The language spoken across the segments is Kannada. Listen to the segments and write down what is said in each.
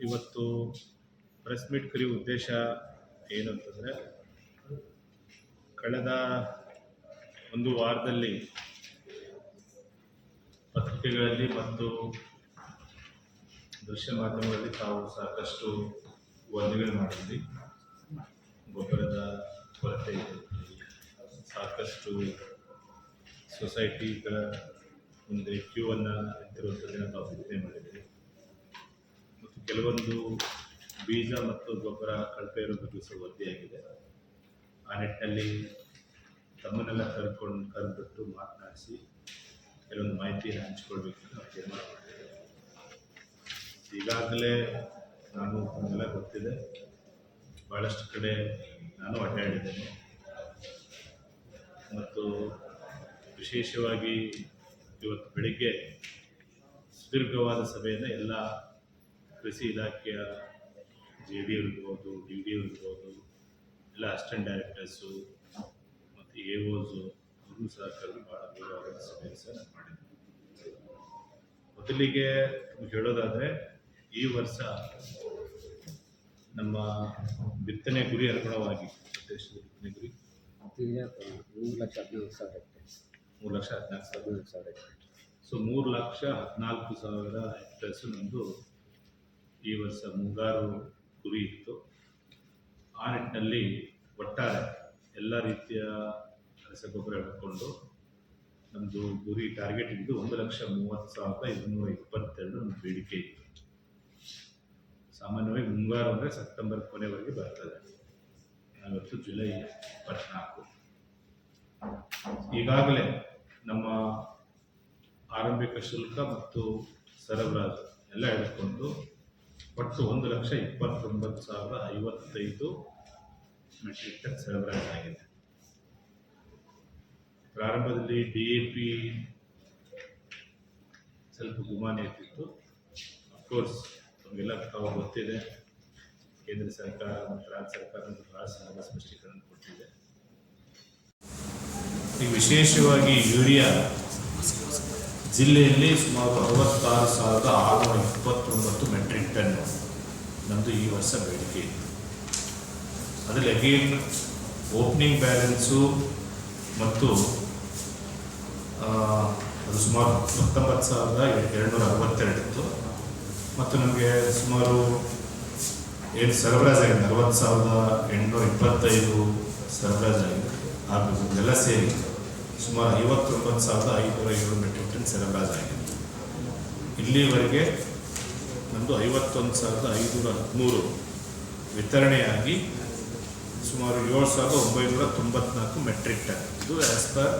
ಇವತ್ತು ಪ್ರೆಸ್ ಮೀಟ್ ಕರೆಯುವ ಉದ್ದೇಶ ಏನು ಅಂತಂದರೆ, ಕಳೆದ ಒಂದು ವಾರದಲ್ಲಿ ಪತ್ರಿಕೆಗಳಲ್ಲಿ ಮತ್ತು ದೃಶ್ಯ ಮಾಧ್ಯಮಗಳಲ್ಲಿ ತಾವು ಸಾಕಷ್ಟು ವರದಿಗಳು ಮಾಡಿದ್ವಿ. ಗೊಬ್ಬರದ ಕೊರತೆ ಸಾಕಷ್ಟು ಸೊಸೈಟಿಗಳ ಮುಂದೆ ಕ್ಯೂ ಅನ್ನು ನಿಂತಿರುವಂಥದ್ದನ್ನು ತಾವು ಬಿತ್ತನೆ ಮಾಡಿದ್ವಿ. ಕೆಲವೊಂದು ಬೀಜ ಮತ್ತು ಗೊಬ್ಬರ ಕಳಪೆ ಇರೋದು ಸಹ ವರದಿಯಾಗಿದೆ ಆ ನಿಟ್ಟಿನಲ್ಲಿ ತಮ್ಮನ್ನೆಲ್ಲ ಕರ್ಕೊಂಡು, ಕರೆದುಬಿಟ್ಟು ಮಾತನಾಡಿಸಿ, ಕೆಲವೊಂದು ಮಾಹಿತಿಯನ್ನು ಹಂಚ್ಕೊಳ್ಬೇಕು ನಾವು ತೀರ್ಮಾನ ಮಾಡಿದ್ದೇವೆ ಈಗಾಗಲೇ ನಾನು ಎಲ್ಲ ಗೊತ್ತಿದೆ. ಭಾಳಷ್ಟು ಕಡೆ ನಾನು ಅಡ್ಡಾಡಿದ್ದೇನೆ ಮತ್ತು ವಿಶೇಷವಾಗಿ ಇವತ್ತು ಬೆಳಿಗ್ಗೆ ಸುದೀರ್ಘವಾದ ಸಭೆಯನ್ನು ಎಲ್ಲ ಕೃಷಿ ಇಲಾಖೆಯ ಜೆ ಡಿ ಇರ್ಬೋದು ಡಿ ಡಿ ಇರ್ಬೋದು ಎಲ್ಲ ಅಸಿಸ್ಟೆಂಟ್ ಡೈರೆಕ್ಟರ್ಸು ಮತ್ತು ಎ ಓಸು ಅವರು ಸಹ ಕರೆದು ಭಾಳ ಸಭೆಯನ್ನು ಸಹ ನಾನು ಮಾಡಿದ್ದೆ ಮೊದಲಿಗೆ ಹೇಳೋದಾದರೆ ಈ ವರ್ಷ ನಮ್ಮ ಬಿತ್ತನೆ ಗುರಿ ಅನುಗುಣವಾಗಿ ದೇಶದ ಬಿತ್ತನೆ ಗುರಿ. ಮೂರು ಲಕ್ಷ ಹದಿನಾಲ್ಕು ಸಾವಿರ ಹೆಕ್ಟೇರ್ ಮೂರು ಲಕ್ಷ ಹದಿನಾಲ್ಕು ಸಾವಿರ. ಹದಿನಾಲ್ಕು ಸಾವಿರ ಹೆಕ್ಟೇರ್ ಸೊ ಮೂರು ಲಕ್ಷ ಹದಿನಾಲ್ಕು ಸಾವಿರ ಹೆಕ್ಟರ್ಸು ನಮ್ಮದು ಈ ವರ್ಷ ಮುಂಗಾರು ಗುರಿ ಇತ್ತು. ಆ ನಿಟ್ಟಿನಲ್ಲಿ ಒಟ್ಟಾರೆ ಎಲ್ಲ ರೀತಿಯ ರಸಗೊಬ್ಬರ ಹಿಡ್ಕೊಂಡು ನಮ್ಮದು ಗುರಿ ಟಾರ್ಗೆಟ್ ಇದ್ದು ಒಂದು ಲಕ್ಷ ಮೂವತ್ತು ಸಾವಿರದ ಇನ್ನೂರ ಇಪ್ಪತ್ತೆರಡು ನಮ್ಮ ಬೇಡಿಕೆ ಇತ್ತು. ಸಾಮಾನ್ಯವಾಗಿ ಮುಂಗಾರು ಅಂದರೆ ಸೆಪ್ಟೆಂಬರ್ ಕೊನೆವರೆಗೆ ಬರ್ತದೆ. ನಾವಿವತ್ತು ಜುಲೈ ಇಪ್ಪತ್ನಾಲ್ಕು. ಈಗಾಗಲೇ ನಮ್ಮ ಆರಂಭಿಕ ಶುಲ್ಕ ಮತ್ತು ಸರಬರಾಜು ಎಲ್ಲ ಹಿಡ್ಕೊಂಡು ಒಟ್ಟು ಒಂದು ಲಕ್ಷ ಇಪ್ಪತ್ತೊಂಬತ್ತು ಸಾವಿರದ ಐವತ್ತೈದು ಮೆಟ್ರಿಕ್ ಟನ್ ಸರಬರಾಜು ಪ್ರಾರಂಭದಲ್ಲಿ ಡಿ ಎ ಪಿ ಸ್ವಲ್ಪ ಗುಮಾನಿ ಇರ್ತಿತ್ತು. ಅಫ್ಕೋರ್ಸ್ ನಮಗೆಲ್ಲ ತಾವು ಗೊತ್ತಿದೆ. ಕೇಂದ್ರ ಸರ್ಕಾರ ಮತ್ತು ರಾಜ್ಯ ಸರ್ಕಾರ ರಾಜ್ಯ ಸ್ಪಷ್ಟೀಕರಣ ಕೊಟ್ಟಿದೆ. ಈ ವಿಶೇಷವಾಗಿ ಯೂರಿಯಾ ಜಿಲ್ಲೆಯಲ್ಲಿ ಸುಮಾರು ಅರವತ್ತಾರು ಸಾವಿರದ ಆರುನೂರ ಇಪ್ಪತ್ತೊಂಬತ್ತು ಮೆಟ್ರಿಕ್ ಟನ್ ನಮ್ಮದು ಈ ವರ್ಷ ಬೇಡಿಕೆ ಇತ್ತು. ಅದರಲ್ಲಿ ಅಗೇನ್ ಓಪನಿಂಗ್ ಬ್ಯಾಲೆನ್ಸು ಮತ್ತು ಅದು ಸುಮಾರು ಹತ್ತೊಂಬತ್ತು ಸಾವಿರದ ಎರಡುನೂರ ಅರವತ್ತೆರಡು ಇತ್ತು ಮತ್ತು ನಮಗೆ ಸುಮಾರು ಏನು ಸರಬರಾಜಾಗಿದೆ ಅರವತ್ತು ಸಾವಿರದ ಎಂಟುನೂರ ಇಪ್ಪತ್ತೈದು ಸರಬರಾಜಾಗಿದೆ ಆಗಬೇಕು ಎಲ್ಲ ಸೇರಿ ಸುಮಾರು ಐವತ್ತೊಂಬತ್ತು ಸಾವಿರದ ಐನೂರ ಏಳು ಮೆಟ್ರಿಕ್ ಟನ್ ಸರಬರಾಜಾಗಿದೆ ಇಲ್ಲಿವರೆಗೆ ನಮ್ಮದು ಐವತ್ತೊಂದು ಸಾವಿರದ ಐನೂರ ಹದಿಮೂರು ವಿತರಣೆಯಾಗಿ ಸುಮಾರು ಏಳು ಸಾವಿರದ ಒಂಬೈನೂರ ತೊಂಬತ್ನಾಲ್ಕು ಮೆಟ್ರಿಕ್ ಟನ್ ಇದು ಆ್ಯಸ್ ಪರ್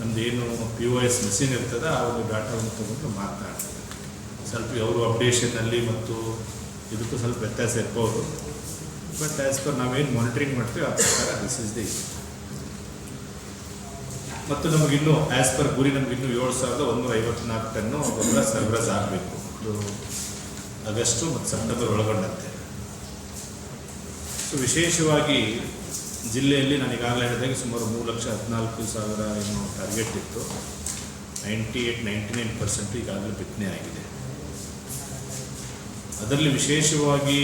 ನಮ್ದು ಏನು ಪಿ ಒ ಎಸ್ ಮೆಷಿನ್ ಇರ್ತದೆ, ಆ ಒಂದು ಡಾಟಾವನ್ನು ತೊಗೊಂಡು ಮಾತನಾಡ್ತಾರೆ ಸ್ವಲ್ಪ ಅವರು ಅಪ್ಡೇಷನ್ನಲ್ಲಿ ಮತ್ತು ಇದಕ್ಕೂ ಸ್ವಲ್ಪ ವ್ಯತ್ಯಾಸ ಇರ್ಬೋದು. ಬಟ್ ಆ್ಯಸ್ ಪರ್ ನಾವೇನು ಮಾನಿಟ್ರಿಂಗ್ ಮಾಡ್ತೀವಿ ಆ ಪ್ರಕಾರ ದಿಸ್ ಇಸ್ ದಿ ಮತ್ತು ನಮಗಿನ್ನೂ ಆ್ಯಸ್ ಪರ್ ಗುರಿ ನಮಗಿನ್ನೂ ಏಳು ಸಾವಿರದ ಒಂದೂರ ಐವತ್ನಾಲ್ಕು ಟನ್ನು ಗೊಬ್ಬರ ಸರ್ಬರಾಜ್ ಆಗಬೇಕು. ಇದು ಆಗಸ್ಟು ಮತ್ತು ಸೆಪ್ಟೆಂಬರ್ ಒಳಗೊಂಡಂತೆ. ಸೊ ವಿಶೇಷವಾಗಿ ಜಿಲ್ಲೆಯಲ್ಲಿ ನಾನು ಈಗಾಗಲೇ ಹೇಳಿದಾಗೆ ಸುಮಾರು ಮೂರು ಲಕ್ಷ ಹದಿನಾಲ್ಕು ಸಾವಿರ ಏನು ಟಾರ್ಗೆಟ್ ಇತ್ತು. Ninety eight ninety nine percent ಈಗಾಗಲೇ ಬಿತ್ತನೆ ಆಗಿದೆ. ಅದರಲ್ಲಿ ವಿಶೇಷವಾಗಿ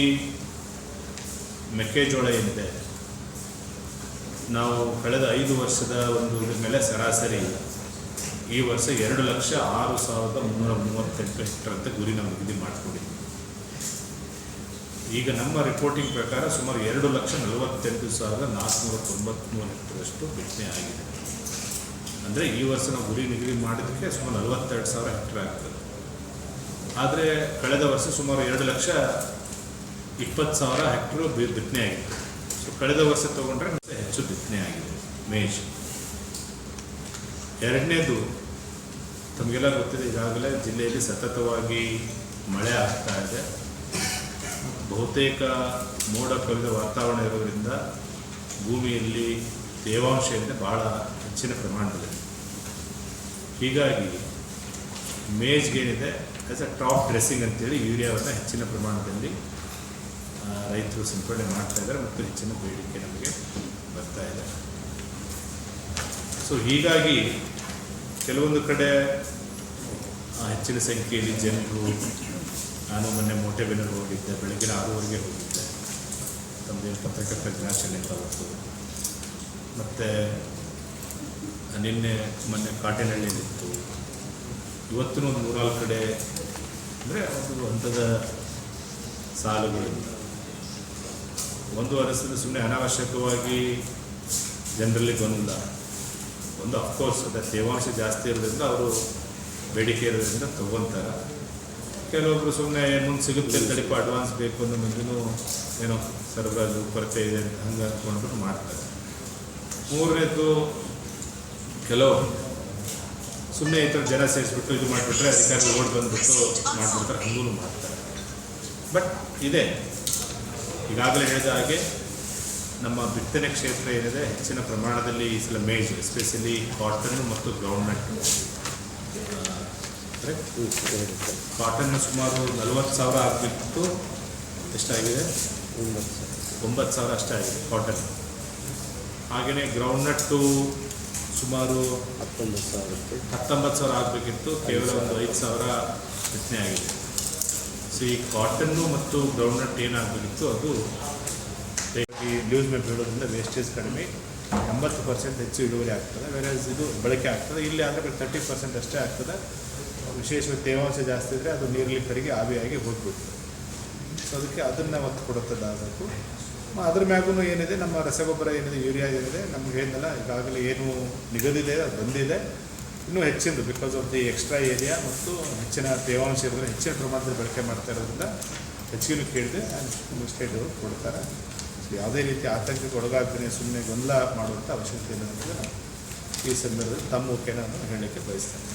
ಮೆಕ್ಕೆಜೋಳ ಏನಿದೆ ನಾವು ಕಳೆದ ಐದು ವರ್ಷದ ಒಂದು ಇದ್ರ ಮೇಲೆ ಸರಾಸರಿ. ಈ ವರ್ಷ ಎರಡು ಲಕ್ಷ ಆರು ಸಾವಿರದ ಮುನ್ನೂರ ಮೂವತ್ತೆಂಟು ಹೆಕ್ಟರ್ ಅಂತ ಗುರಿ ನಾವು ನಿಗದಿ ಮಾಡಿಕೊಡಿ ಈಗ ನಮ್ಮ ರಿಪೋರ್ಟಿಂಗ್ ಪ್ರಕಾರ ಸುಮಾರು ಎರಡು ಲಕ್ಷ ನಲವತ್ತೆಂಟು ಸಾವಿರದ ನಾಲ್ಕುನೂರ ತೊಂಬತ್ತ್ಮೂರು ಹೆಕ್ಟರ್ಷ್ಟು ಬಿಟ್ಟನೆ ಆಗಿದೆ. ಅಂದರೆ ಈ ವರ್ಷ ನಾವು ಗುರಿ ನಿಗದಿ ಮಾಡಿದ್ದಕ್ಕೆ ಸುಮಾರು ನಲವತ್ತೆರಡು ಸಾವಿರ ಹೆಕ್ಟರ್ ಆಗ್ತದೆ. ಆದರೆ ಕಳೆದ ವರ್ಷ ಸುಮಾರು ಎರಡು ಲಕ್ಷ ಇಪ್ಪತ್ತು ಸಾವಿರ ಹೆಕ್ಟರ್ ಬಿತ್ತನೆ ಆಗಿದೆ. ಸೊ ಕಳೆದ ವರ್ಷ ತಗೊಂಡ್ರೆ ಹೆಚ್ಚು ಬಿತ್ತನೆ ಆಗಿದೆ. ಮೇಷ್ ಎರಡನೇದು, ತಮಗೆಲ್ಲ ಗೊತ್ತಿದೆ, ಈಗಾಗಲೇ ಜಿಲ್ಲೆಯಲ್ಲಿ ಸತತವಾಗಿ ಮಳೆ ಆಗ್ತಾ ಇದೆ. ಬಹುತೇಕ ಮೋಡ ಕವಿದ ವಾತಾವರಣ ಇರೋದ್ರಿಂದ ಭೂಮಿಯಲ್ಲಿ ತೇವಾಂಶ ಇದೆ ಭಾಳ ಹೆಚ್ಚಿನ ಪ್ರಮಾಣದಲ್ಲಿದೆ ಹೀಗಾಗಿ ಮೇಜ್ಗೇನಿದೆ ಆ್ಯಸ್ ಅ ಟಾಪ್ ಡ್ರೆಸ್ಸಿಂಗ್ ಅಂತೇಳಿ ಯೂರಿಯಾವನ್ನು ಹೆಚ್ಚಿನ ಪ್ರಮಾಣದಲ್ಲಿ ರೈತರು ಸಿಂಪಡಣೆ ಮಾಡ್ತಾ ಇದ್ದಾರೆ ಮತ್ತು ಹೆಚ್ಚಿನ ಬೇಡಿಕೆ ನಮಗೆ ಬರ್ತಾ ಇದೆ. ಸೊ ಹೀಗಾಗಿ ಕೆಲವೊಂದು ಕಡೆ ಹೆಚ್ಚಿನ ಸಂಖ್ಯೆಯಲ್ಲಿ ಜನರು ನಾನು ಮೊನ್ನೆ ಮೋಟೆಬೆನ್ನೂರು ಹೋಗಿದ್ದೆ ಬೆಳಗ್ಗೆ ಆರೂವರೆಗೆ ಹೋಗಿದ್ದೆ. ತಮ್ಮದೇನು ಪತ್ರಕರ್ತರ ದಿನಾಚರಣೆ ಅವತ್ತು ಮತ್ತು, ನಿನ್ನೆ ಮೊನ್ನೆ ಕಾಟೇನಹಳ್ಳಿಯಲ್ಲಿತ್ತು ಇವತ್ತಿನ ಒಂದು ಮೂರಾರು ಕಡೆ ಅಂದರೆ ಒಂದು ಹಂತದ ಸಾಲುಗಳಿಂದ ಒಂದು ವರ್ಷದಿಂದ ಸುಮ್ಮನೆ ಅನಾವಶ್ಯಕವಾಗಿ ಜನರಲ್ಲಿ ಗೊಂದಲ. ಒಂದು ಅಫ್ಕೋರ್ಸ್ ಅದೇ ತೇವಾಂಶ ಜಾಸ್ತಿ ಇರೋದ್ರಿಂದ ಅವರು ಬೇಡಿಕೆ ಇರೋದ್ರಿಂದ ತೊಗೊತಾರೆ. ಕೆಲವೊಬ್ಬರು ಸುಮ್ಮನೆ ಮುಂದೆ ಸಿಗುತ್ತೆ ತಡಿಪ ಅಡ್ವಾನ್ಸ್ ಬೇಕು ಅನ್ನೋ ಮುಂದೂ ಏನೋ ಸರಬರಾಜು ಕೊರತೆ ಇದೆ ಅಂತ ಹಂಗೆ ಅಂದ್ಕೊಂಡ್ಬಿಟ್ಟು ಮಾಡ್ತಾರೆ. ಮೂರನೇದು, ಕೆಲವು ಸುಮ್ಮನೆ ಈ ಥರ ಜನ ಸೇರಿಸ್ಬಿಟ್ಟು ಇದು ಮಾಡಿಬಿಟ್ರೆ ಅಧಿಕಾರಿ ಓಡ್ ಬಂದ್ಬಿಟ್ಟು ಮಾಡಿಬಿಡ್ತಾರೆ, ಹಂಗೂ ಮಾಡ್ತಾರೆ. ಬಟ್ ಇದೆ ಈಗಾಗಲೇ ಹೇಳಿದ ಹಾಗೆ ನಮ್ಮ ಬಿತ್ತನೆ ಕ್ಷೇತ್ರ ಏನಿದೆ ಹೆಚ್ಚಿನ ಪ್ರಮಾಣದಲ್ಲಿ ಈ ಸಲ ಮೇಜ್ ಎಸ್ಪೆಷಲಿ ಕಾಟನ್ ಮತ್ತು ಗ್ರೌಂಡ್ನಟ್ ಅಂದರೆ ಕಾಟನ್ ಸುಮಾರು ನಲವತ್ತು ಸಾವಿರ ಆಗಬೇಕಿತ್ತು ಎಷ್ಟಾಗಿದೆ ಒಂಬತ್ತು ಸಾವಿರ ಅಷ್ಟೇ ಆಗಿದೆ ಕಾಟನ್ ಹಾಗೆಯೇ ಗ್ರೌಂಡ್ನಟ್ಟು ಸುಮಾರು ಹತ್ತೊಂಬತ್ತು ಸಾವಿರ ಹತ್ತೊಂಬತ್ತು ಸಾವಿರ ಆಗಬೇಕಿತ್ತು ಕೇವಲ ಒಂದು ಐದು ಸಾವಿರ ಬಿತ್ತನೆ ಆಗಿದೆ. ಸೊ ಈ ಕಾಟನ್ನು ಮತ್ತು ಗ್ರೌಂಡ್ನಟ್ ಏನಾಗಬೇಕಿತ್ತು ಅದು ಈ ನ್ಯೂಸ್ ಮೇಲೆ ಬೀಳೋದ್ರಿಂದ ವೇಸ್ಟೇಜ್ ಕಡಿಮೆ, ಎಂಬತ್ತು ಪರ್ಸೆಂಟ್ ಹೆಚ್ಚು ಇಳುವರಿ ಆಗ್ತದೆ ಬೇರೆ ಇದು ಬಳಕೆ ಆಗ್ತದೆ. ಇಲ್ಲಿ ಆದರೆ ತರ್ಟಿ ಪರ್ಸೆಂಟ್ ಅಷ್ಟೇ ಆಗ್ತದೆ. ವಿಶೇಷವಾಗಿ ತೇವಾಂಶ ಜಾಸ್ತಿ ಇದ್ದರೆ ಅದು ನೀರಲ್ಲಿ ಕರಿಗೆ ಆವಿಯಾಗಿ ಹೋಗ್ಬಿಡ್ತದೆ. ಸೊ ಅದಕ್ಕೆ ಅದನ್ನು ಒತ್ತು ಕೊಡುತ್ತದಾಗಬೇಕು ಅದ್ರ ಮ್ಯಾಗೂ ಏನಿದೆ, ನಮ್ಮ ರಸಗೊಬ್ಬರ ಏನಿದೆ, ಯೂರಿಯಾ ಏನಿದೆ, ನಮ್ಗೆ ಏನಲ್ಲ, ಈಗಾಗಲೇ ಏನು ನಿಗದಿದೆ, ಅದು ಬಂದಿದೆ. ಇನ್ನೂ ಹೆಚ್ಚಿಂದು because of the extra area ಮತ್ತು ಹೆಚ್ಚಿನ ತೇವಾಂಶ ಇರೋದ್ರೆ ಹೆಚ್ಚಿನ ಪ್ರಮಾಣದಲ್ಲಿ ಬಳಕೆ ಮಾಡ್ತಾ ಇರೋದ್ರಿಂದ ಹೆಚ್ಚಿಗೆ ಕೇಳಿದೆ ಸ್ಟೇಟ್ ಅವರು ಕೊಡ್ತಾರೆ. ಯಾವುದೇ ರೀತಿ ಆತಂಕಕ್ಕೆ ಒಳಗಾಗ್ದೇ ಸುಮ್ಮನೆ ಗೊಂದಲ ಮಾಡುವಂಥ ಅವಶ್ಯಕತೆ ಇಲ್ಲ ಈ ಸಂದರ್ಭದಲ್ಲಿ ತಮ್ಮ ಓಕೆನ ನಾನು ಹೇಳಲಿಕ್ಕೆ ಬಯಸ್ತೇನೆ.